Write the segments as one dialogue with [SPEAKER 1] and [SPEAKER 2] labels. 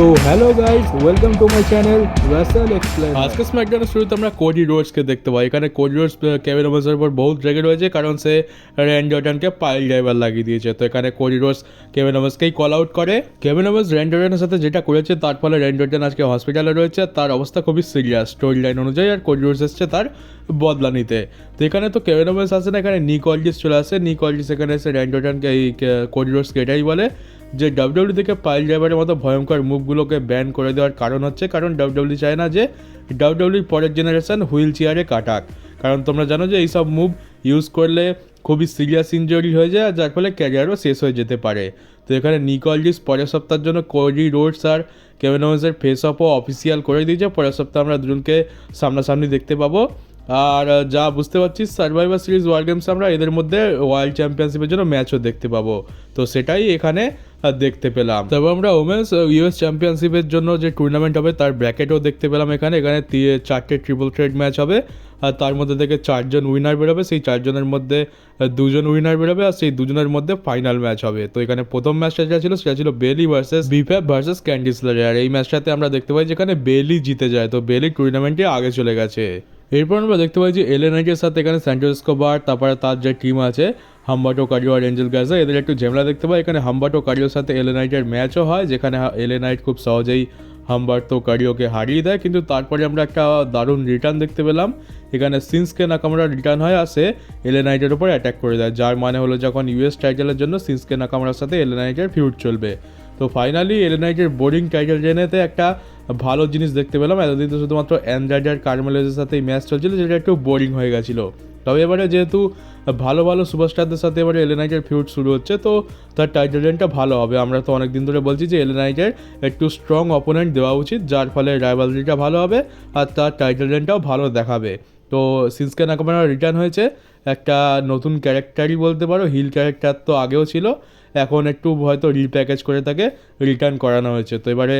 [SPEAKER 1] তো hello guys welcome to my channel Russell explain
[SPEAKER 2] আজকে স্ম্যাকডাউনের শুরুতে আমরা কোডি রোডসকে দেখতে পাই। এখানে কোডি রোডস কেভিন ওমেন্সের উপর বহুত রেগে রয়েছে, কারণ সে র্যান জর্ডানকে পাইল ড্রাইভার লাগিয়ে দিয়েছে। তো এখানে কোডি রোডস কেভিন ওমেন্সকেই কল আউট করে? কেভিন ওমেন্স র্যান জর্ডানের সাথে যেটা করেছে, তার ফলে র্যান জর্ডান আজকে হসপিটালে রয়েছে। তার অবস্থা খুবই সিরিয়াস স্টোরি লাইন অনুযায়ী, আর কোডি রোডস এসছে তার বদলা নিতে। তো এখানে তো কেভিন ওমেন্স আসে না, এখানে নিক অলজিস চলে আসে। নিক অলজিস এখানে এসে র্যান জর্ডানকে এই কোডি রোডসকে এটাই বলে। যে ডাব্লিউডব্লিউ থেকে পাইল ড্রাইভারের মতো ভয়ঙ্কর মুভগুলোকে ব্যান করে দেওয়ার কারণ হচ্ছে, কারণ ডাব্লিউডব্লিউ চায় না যে ডাব্লিউডব্লিউর পরের জেনারেশন হুইল চেয়ারে কাটাক। কারণ তোমরা জানো যে এইসব মুভ ইউজ করলে খুবই সিরিয়াস ইনজুরি হয়ে যায়, আর যার ফলে ক্যারিয়ারও শেষ হয়ে যেতে পারে। তো এখানে নিকলজিস পরের সপ্তাহের জন্য কোডি রোডস আর কেভেন ফেস অফও অফিসিয়াল করে দিয়েছে। পরের সপ্তাহে আমরা দুজনকে সামনাসামনি দেখতে পাবো। আর যা বুঝতে পারছি সার্ভাইভার সিরিজ ওয়ার্ল্ড গেমস আমরা এদের মধ্যে ওয়ার্ল্ড চ্যাম্পিয়নশিপের জন্য ম্যাচও দেখতে পাবো। তো সেটাই এখানে দেখতে পেলাম। তারপর আমরা ওমেন্স ইউএস চ্যাম্পিয়নশিপের জন্য যে টুর্নামেন্ট হবে, তার ব্র্যাকেটও দেখতে পেলাম এখানে। এখানে চারটে ট্রিপল ট্রেড ম্যাচ হবে, আর তার মধ্যে থেকে চারজন উইনার বেরোবে। সেই চারজনের মধ্যে দুজন উইনার বেরোবে, আর সেই দুজনের মধ্যে ফাইনাল ম্যাচ হবে। তো এখানে প্রথম ম্যাচটা যেটা ছিল, সেটা ছিল বেলি ভার্সেস বিফ্যাপ ভার্সেস ক্যান্ডিসলারে আর এই ম্যাচটাতে আমরা দেখতে পাই যেখানে বেলি জিতে যায়। তো বেলি টুর্নামেন্টে আগে চলে গেছে। এরপর আমরা দেখতে পাই যে এলএনআইটের সাথে এখানে স্যান্টোস্কোবার তারপরে তার যে টিম আছে হাম্বাটো কারিও আর এঞ্জেল গাজা এদের একটু ঝেমলা দেখতে পাই। এখানে হাম্বাটো কারিওর সাথে এলএনআইটের ম্যাচও হয়, যেখানে এলএনআইট খুব সহজেই হাম্বার্তো কারিওকে হারিয়ে দেয়। কিন্তু তারপরে আমরা একটা দারুণ রিটার্ন দেখতে পেলাম। এখানে সিন্সকে নাকামরা রিটার্ন হয় আসে এলএনআইটের উপর অ্যাটাক করে দেয়। যার মানে হলো যখন ইউএস টাইটেলের জন্য সিন্সকে নাকামরার সাথে এলএনআইটের ফিউড চলবে। তো ফাইনালি এলএনআইটের বোরিং টাইটেল জেনেতে একটা ভালো জিনিস দেখতে পেলাম। এতদিন তো শুধুমাত্র অ্যান্ড্রয়েড আর কার্মেলেজের সাথে এই ম্যাচ চলছিল, যেটা একটু বোরিং হয়ে গেছিল। তবে এবারে যেহেতু ভালো ভালো সুপারস্টারদের সাথে এবারে এলএনআইটের ফিউড শুরু হচ্ছে, তো তার টাইটেল রেনটা ভালো হবে। আমরা তো অনেক দিন ধরে বলছি যে এলএনআইটের একটু স্ট্রং অপোনেন্ট দেওয়া উচিত, যার ফলে রাইভালরিটা ভালো হবে আর তার টাইটেল রেনটাও ভালো দেখাবে। তো সিন্সকে নাকামারা রিটার্ন হয়েছে, একটা নতুন ক্যারেক্টারই বলতে পারো হিল ক্যারেক্টার তো আগেও ছিল, এখন একটু হয়তো রিপ্যাকেজ করে তাকে রিটার্ন করানো হয়েছে। তো এবারে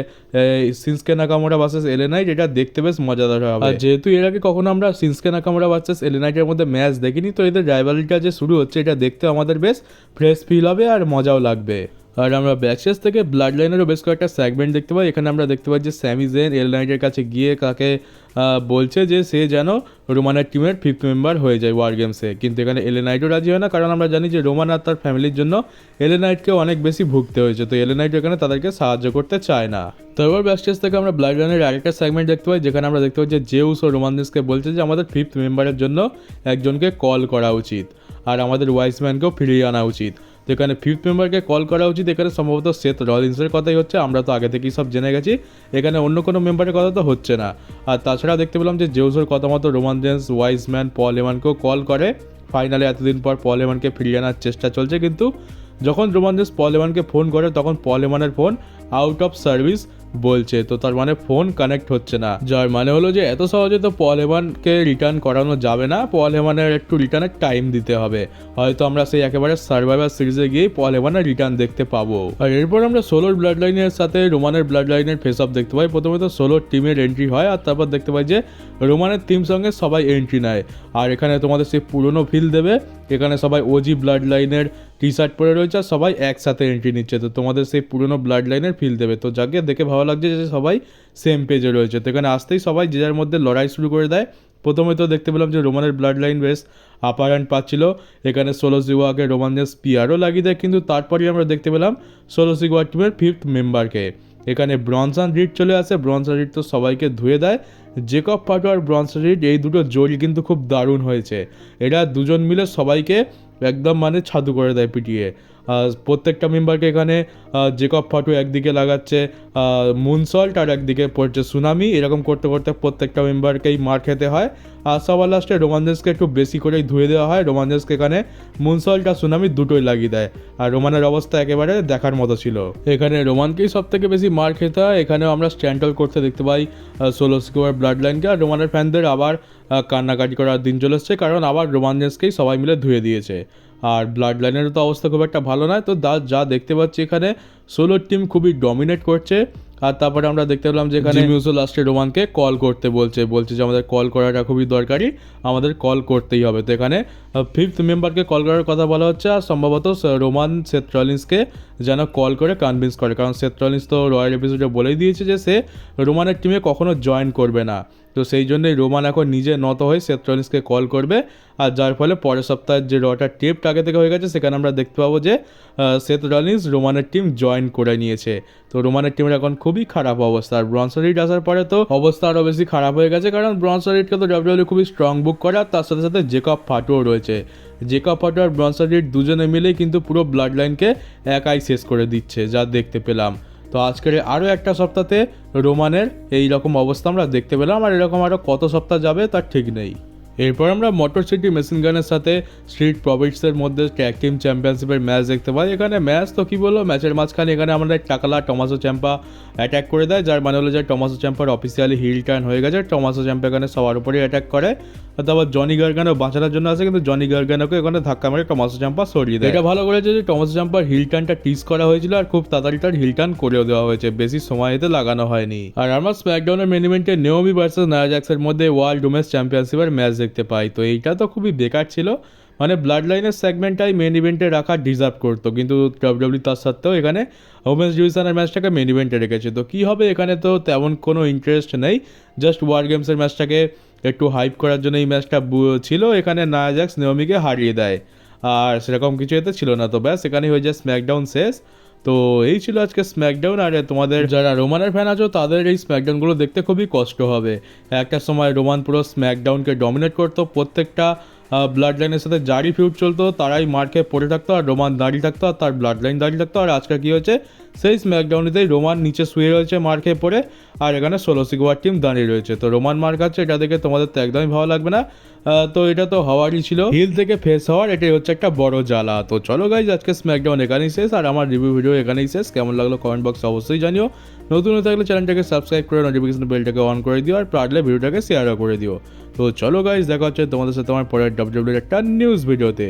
[SPEAKER 2] সিন্সকে নাকামোরা ভার্সেস এলেনাইট এটা দেখতে বেশ মজাদার হবে। আর যেহেতু এর আগে কখনো আমরা সিন্সকে নাকামোরা ভার্সেস এলেনাইটের মধ্যে ম্যাচ দেখিনি, তো এদের রাইভালিটা যে শুরু হচ্ছে, এটা দেখতে আমাদের বেশ ফ্রেশ ফিল হবে আর মজাও লাগবে। আর আমরা ব্যাকশেস থেকে ব্লাড লাইনেরও বেশ কয়েকটা সেগমেন্ট দেখতে পাই। এখানে আমরা দেখতে পাই যে স্যামি জেন এল নাইটের কাছে গিয়ে কাকে বলছে যে সে যেন রোমানের টিমের ফিফথ মেম্বার হয়ে যায় ওয়ার গেমসে কিন্তু এখানে এলে নাইটও রাজি হয় না, কারণ আমরা জানি যে রোমান আর তার ফ্যামিলির জন্য এলেনাইটকে অনেক বেশি ভুগতে হয়েছে। তো এলে নাইট এখানে তাদেরকে সাহায্য করতে চায় না। তো এবার ব্যাকস্টেজ থেকে আমরা ব্লাড রানের আরেকটা সেগমেন্ট দেখতে পাই, যেখানে আমরা দেখতে পাই যে জেউস ও রোমানদেসকে বলছে যে আমাদের ফিফথ মেম্বারের জন্য একজনকে কল করা উচিত। আর আমাদের ওয়াইসম্যানকেও ফিরিয়ে আনা উচিত। তো এখানে ফিফথ মেম্বারকে কল করা উচিত, এখানে সম্ভবত সেথ রলিন্সের কথাই হচ্ছে, আমরা তো আগে থেকেই সব জেনে গেছি, এখানে অন্য কোনো মেম্বারের কথা তো হচ্ছে না। আর তাছাড়া দেখতে পেলাম যে জেউসের কথা মতো রোমান জেন্স ওয়াইজম্যান পল এমানকেও কল করে। ফাইনালে এতদিন পর পল এমানকে ফিরিয়ে আনার চেষ্টা চলছে, কিন্তু যখন রোমান জেন্স পল এমানকে ফোন করে, তখন পল এমানের ফোন আউট অফ সার্ভিস বলছে। তো তার মানে ফোন কানেক্ট হচ্ছে না। যার মানে হলো যে, এত সহজে তো পল এমানকে রিটার্ন করানো যাবে না। পল এমানের একটু রিটার্নের টাইম দিতে হবে। হয়তো আমরা সেই একেবারে সার্ভাইভার সিরিজে গিয়ে পল এমানের রিটার্ন দেখতে পাবো। আর এরপর আমরা সোলোর ব্লাড লাইনের সাথে রোমানের ব্লাড লাইনের ফেস অফ দেখতে পাই। প্রথমে তো সোলোর টিমের এন্ট্রি হয়, আর তারপর দেখতে পাই যে রোমানের টিম সঙ্গে সবাই এন্ট্রি নেয়। আর এখানে তোমাদের সেই পুরনো ফিল দেবে। এখানে সবাই ওজি ব্লাড লাইনের টি শার্ট পরে রয়েছে, আর সবাই একসাথে এন্ট্রি নিচ্ছে। তো তোমাদের সেই পুরনো ব্লাড লাইনের ফিল দেবে। তো যাকে দেখে ভালো লাগছে যে সবাই সেম পেজে রয়েছে। তো এখানে আসতেই সবাই যে যার মধ্যে লড়াই শুরু করে দেয়। প্রথমে তো দেখতে পেলাম যে রোমানের ব্লাড লাইন বেশ আপার হ্যান্ড পাচ্ছিল। এখানে ষোলো সিওয়াকে রোমানদের স্পিয়ারও লাগিয়ে দেয়, কিন্তু তারপরেই আমরা দেখতে পেলাম ষোলো সিওয়ার টিমের ফিফথ মেম্বারকে এখানে ব্রনসান রিড চলে আসে, ব্রনসান রিড তো সবাইকে ধুয়ে দেয়। জেকব পাটো আর ব্রনসান রিড এই দুটো জোড়ি কিন্তু খুব দারুণ হয়েছে। এরা দুজন মিলে সবাইকে একদম মানে ছাদু করে দেয় পিটিয়ে। প্রত্যেকটা মেম্বারকে এখানে জেকব ফাটু একদিকে লাগাচ্ছে মুনসল্ট আর একদিকে পড়ছে সুনামি এরকম করতে করতে প্রত্যেকটা মেম্বারকেই মার খেতে হয়। আর সবার লাস্টে রোমানদেসকে একটু বেশি করেই ধুয়ে দেওয়া হয়। রোমানদেসকে এখানে মুনসল্ট আর সুনামি দুটোই লাগিয়ে দেয়। আর রোমানের অবস্থা একেবারে দেখার মতো ছিল। এখানে রোমানকেই সব থেকে বেশি মার খেতে হয়। এখানেও আমরা স্ট্যান্ডল করতে দেখতে পাই ষোলো স্কোয়ার ব্লাড লাইনকে আর রোমানের ফ্যানদের আবার কান্নাকাটি করার দিন চলে এসছে, কারণ আবার রোমানদেসকেই সবাই মিলে ধুয়ে দিয়েছে। আর ব্লাড লাইনেরও তো অবস্থা খুব একটা ভালো নয়। তো যা দেখতে পাচ্ছি এখানে সোলোর টিম খুবই ডমিনেট করছে। আর তারপরে আমরা দেখতে পেলাম যে এখানে মিউসো লাস্টে রোমানকে কল করতে বলছে। বলছে যে আমাদের কল করাটা খুবই দরকারি। আমাদের কল করতেই হবে। তো এখানে ফিফথ মেম্বারকে কল করার কথা বলা হচ্ছে। আর সম্ভবত রোমান সেথ রলিন্সকে যেন কল করে কনভিন্স করে। কারণ সেথ রলিন্স তো রয়্যাল এপিসোডে বলেই দিয়েছে যে সে রোমানের টিমে কখনো জয়েন করবে না। তো সেই জন্যই রোমান এখন নিজে নত হয়ে সেথ রলিন্সকে কল করবে। আর যার ফলে পরের সপ্তাহের যে রটার টেপটা আগে থেকে হয়ে গেছে, সেখানে আমরা দেখতে পাবো যে সেথ রলিন্স রোমানের টিম জয়েন করে নিয়েছে। তো রোমানের টিমের এখন খুবই খারাপ অবস্থা। আর ব্রনসরিড আসার পরে তো অবস্থা আরও বেশি খারাপ হয়ে গেছে, কারণ ব্রনসরিডকে তো ডাব্লিউডব্লিউ খুবই স্ট্রং বুক করে আর তার সাথে সাথে জেকব ফাটুও রয়েছে। জেকব ফাটু আর ব্রনসরিড দুজনে মিলেই কিন্তু পুরো ব্লাড লাইনকে একাই শেষ করে দিচ্ছে, যা দেখতে পেলাম। তো আজকের আরও একটা সপ্তাহে রোমানের এই রকম অবস্থা আমরা দেখতে পেলাম, আর এরকম আরও কত সপ্তাহ যাবে তার ঠিক নেই। এরপর আমরা মোটর সিটি মেশিন গানের সাথে স্ট্রিট প্রভিটসের মধ্যে ট্যাগ টিম চ্যাম্পিয়নশিপের ম্যাচ দেখতে পাই। এখানে ম্যাচ তো কি বলব ম্যাচের মাঝখানে এখানে আমাদের টাকালা টমাসো চ্যাম্পা অ্যাটাক করে দেয় যার মানে হলো যে Tommaso Ciampa officially heel turn হয়ে গেছে। টমাসো চ্যাম্পা এখানে সবার উপরেই অ্যাটাক করে। তারপর জনি গার্গানও বাঁচানোর জন্য আছে কিন্তু জনি গার্গানোকে এখানে ধাক্কা মেরে টমাসো চ্যাম্পা সরিয়ে দেয়। এটা ভালো করেছে যে টমাসো চ্যাম্পার হিল টার্নটা টিস করা হয়েছিল আর খুব তাড়াতাড়ি তার হিল টার্ন করেও দেওয়া হয়েছে। বেশি সময় এতে লাগানো হয়নি। আর আমরা স্ম্যাকডাউনের মেন ইভেন্টে নেওমি ভার্সেস নায়াজাক্সের মধ্যে ওয়ার্ল্ড উমেন্স চ্যাম্পিয়নশিপের ম্যাচ দেখতে পাই। তো এইটা তো খুবই বেকার ছিল। মানে ব্লাড লাইনের সেগমেন্টটাই মেন ইভেন্টে রাখা ডিজার্ভ করতো। কিন্তু ডাব্লিউডব্লিউ তার সত্ত্বেও এখানে ওমেন্স ডিভিশনের ম্যাচটাকে মেন ইভেন্টে রেখেছে। তো কী হবে এখানে তো তেমন কোনো ইন্টারেস্ট নেই। জাস্ট ওয়ার গেমসের ম্যাচটাকে একটু হাইপ করার জন্য এই ম্যাচটা ছিল। এখানে নায়াজাক্স নেওমিকে হারিয়ে দেয়। আর সেরকম কিছু এতে ছিল না। তো ব্যাস, এখানেই হয়ে যায় স্ম্যাকডাউন শেষ। তো এই ছিল আজকে স্ম্যাকডাউন আর তোমাদের যারা রোমানের ফ্যান আছো, তাদের এই স্ম্যাকডাউনগুলো দেখতে খুবই কষ্ট হবে। একটা সময় রোমান পুরো স্ম্যাকডাউনকে ডমিনেট করতো, প্রত্যেকটা ব্লাড লাইনের সাথে জারি ফিউট চলতো, তারাই মার্কে পড়ে থাকতো, আর রোমান দাঁড়িয়ে থাকতো, আর তার ব্লাড লাইন দাঁড়িয়ে থাকতো। আর আজকে কী হয়েছে? সেই স্ম্যাকডাউনেতেই রোমান নিচে শুয়ে রয়েছে মার খেয়ে পড়ে, আর এখানে ষোলো সিগোয়ার টিম দাঁড়িয়ে রয়েছে। তো রোমান মার খাচ্ছে এটা দেখে তোমাদের তো একদমই ভালো লাগবে না। তো এটা তো হওয়ারই ছিল। হিল থেকে ফেস হওয়ার, এটাই হচ্ছে একটা বড় জ্বালা। তো চলো গাইজ আজকে স্ম্যাকডাউন এখানেই শেষ, আর আমার রিভিউ ভিডিও এখানেই শেষ। কেমন লাগল কমেন্ট বক্সে অবশ্যই জানিও। নতুন হয়ে থাকলে চ্যানেলটাকে সাবস্ক্রাইব করে নোটিফিকেশন বেলটাকে অন করে দিও, আর পারলে ভিডিওটাকে শেয়ারও করে দিও। তো চলো গাইজ দেখা হচ্ছে তোমাদের সাথে আমার পরের ডাব্লিউ একটা নিউজ ভিডিওতে